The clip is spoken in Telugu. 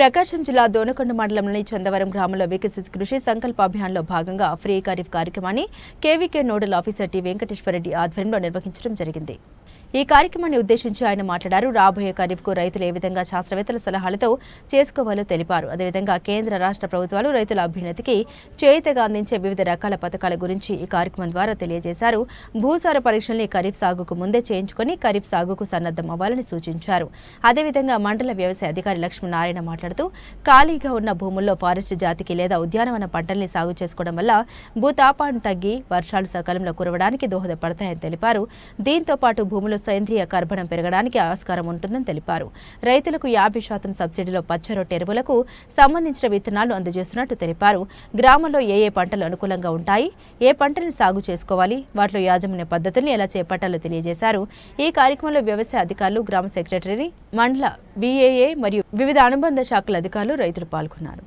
ప్రకాశం జిల్లా దోనకొండ మండలంలోని చందవరం గ్రామంలో వికసిత్ కృషి సంకల్ప అభియాన్లో భాగంగా ఫ్రీ ఖరీఫ్ కార్యక్రమాన్ని KVK nodal officer T Venkateswara Reddy ఆధ్వర్యంలో నిర్వహించడం జరిగింది. ఈ కార్యక్రమాన్ని ఉద్దేశించి ఆయన మాట్లాడారు. రాబోయే ఖరీఫ్కు రైతులు ఏ విధంగా శాస్త్రవేత్తల సలహాలతో చేసుకోవాలో తెలిపారు. అదేవిధంగా కేంద్ర రాష్ట్ర ప్రభుత్వాలు రైతుల అభ్యున్నతికి చేయితగా అందించే వివిధ రకాల పథకాల గురించి ఈ కార్యక్రమం ద్వారా తెలియజేశారు. భూసార పరీక్షల్ని ఖరీఫ్ సాగుకు ముందే చేయించుకొని ఖరీఫ్ సాగుకు సన్నద్ధం అవ్వాలని సూచించారు. అదేవిధంగా మండల వ్యవసాయ అధికారి లక్ష్మీనారాయణ మాట్లాడుతూ ఖాళీగా ఉన్న భూముల్లో ఫారెస్ట్ జాతికి లేదా ఉద్యానవన పంటల్ని సాగు చేసుకోవడం వల్ల భూతాపాన్ని తగ్గి వర్షాలు సకాలంలో కురవడానికి దోహదపడతాయని తెలిపారు. దీంతో పాటు భూములు సేంద్రియ కర్బనం పెరగడానికి ఆస్కారం ఉంటుందని తెలిపారు. రైతులకు యాభై శాతం సబ్సిడీలో పచ్చరొట్టె ఎరువులకు సంబంధించిన విత్తనాలు అందజేస్తున్నట్టు తెలిపారు. గ్రామంలో ఏ ఏ పంటలు అనుకూలంగా ఉంటాయి ఏ పంటల్ని సాగు చేసుకోవాలి వాటిలో యాజమాన్య పద్ధతుల్ని ఎలా చేపట్టాలో తెలియజేశారు. ఈ కార్యక్రమంలో వ్యవసాయ అధికారులు గ్రామ సెక్రటరీ మండల బీఏఏ మరియు వివిధ అనుబంధ శాఖల అధికారులు రైతులు పాల్గొన్నారు.